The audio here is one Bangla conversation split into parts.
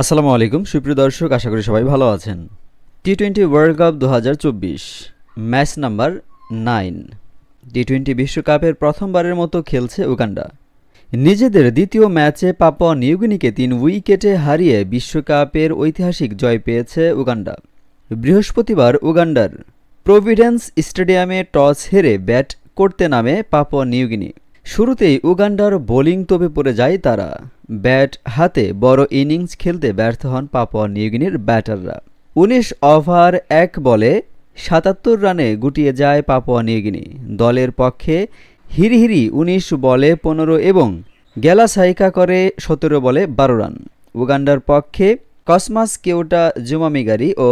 আসসালামু আলাইকুম। সুপ্রিয় দর্শক, আশা করি সবাই ভালো আছেন। টি টোয়েন্টি ওয়ার্ল্ড কাপ দু হাজার চব্বিশ match number nine T twenty বিশ্বকাপের প্রথমবারের মতো খেলছে উগান্ডা। নিজেদের দ্বিতীয় ম্যাচে পাপুয়া নিউগিনিকে তিন উইকেটে হারিয়ে বিশ্বকাপের ঐতিহাসিক জয় পেয়েছে উগান্ডা। বৃহস্পতিবার উগান্ডার প্রভিডেন্স স্টেডিয়ামে টস হেরে ব্যাট করতে নামে পাপুয়া নিউগিনি। শুরুতেই উগান্ডার বোলিং তোপে পড়ে যায় তারা। ব্যাট হাতে বড় ইনিংস খেলতে ব্যর্থ হন পাপুয়া নিউগিনির ব্যাটাররা। উনিশ ওভার এক বলে সাতাত্তর রানে গুটিয়ে যায় পাপুয়া নিউগিনি। দলের পক্ষে হিরিহিরি উনিশ বলে পনেরো এবং গেলা গ্যালাসাইকা করে সতেরো বলে বারো রান। উগান্ডার পক্ষে কসমাস কেউটা জুমামিগারি ও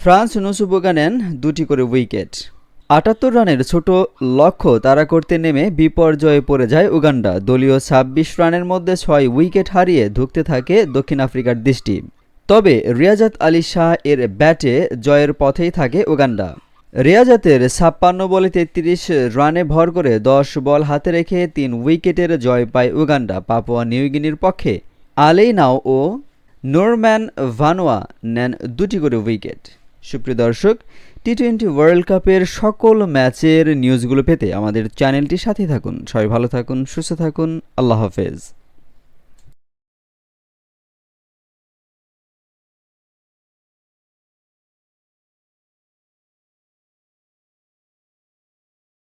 ফ্রান্স নুসুবুগা নেন দুটি করে উইকেট। আটাত্তর রানের ছোট লক্ষ্য তারা করতে নেমে বিপর্যয়ে পড়ে যায় উগান্ডা। দলীয় ছাব্বিশ রানের মধ্যে ছয় উইকেট হারিয়ে ধুঁকতে থাকে দক্ষিণ আফ্রিকার দৃষ্টি। তবে রিয়াজাত আলী শাহ এর ব্যাটে জয়ের পথেই থাকে উগান্ডা। রিয়াজাতের ছাপ্পান্ন বলে তেত্রিশ রানে ভর করে দশ বল হাতে রেখে তিন উইকেটের জয় পায় উগান্ডা। পাপুয়া নিউগিনির পক্ষে আলেইনাও ও নোরম্যান ভানোয়া নেন দুটি করে উইকেট। সুপ্রিয় দর্শক টি টোয়েন্টি ওয়ার্ল্ড কাপের সকল ম্যাচের নিউজগুলো পেতে আমাদের চ্যানেলটির সাথে থাকুন। সবাই ভালো থাকুন, সুস্থ থাকুন, আল্লাহ হাফেজ।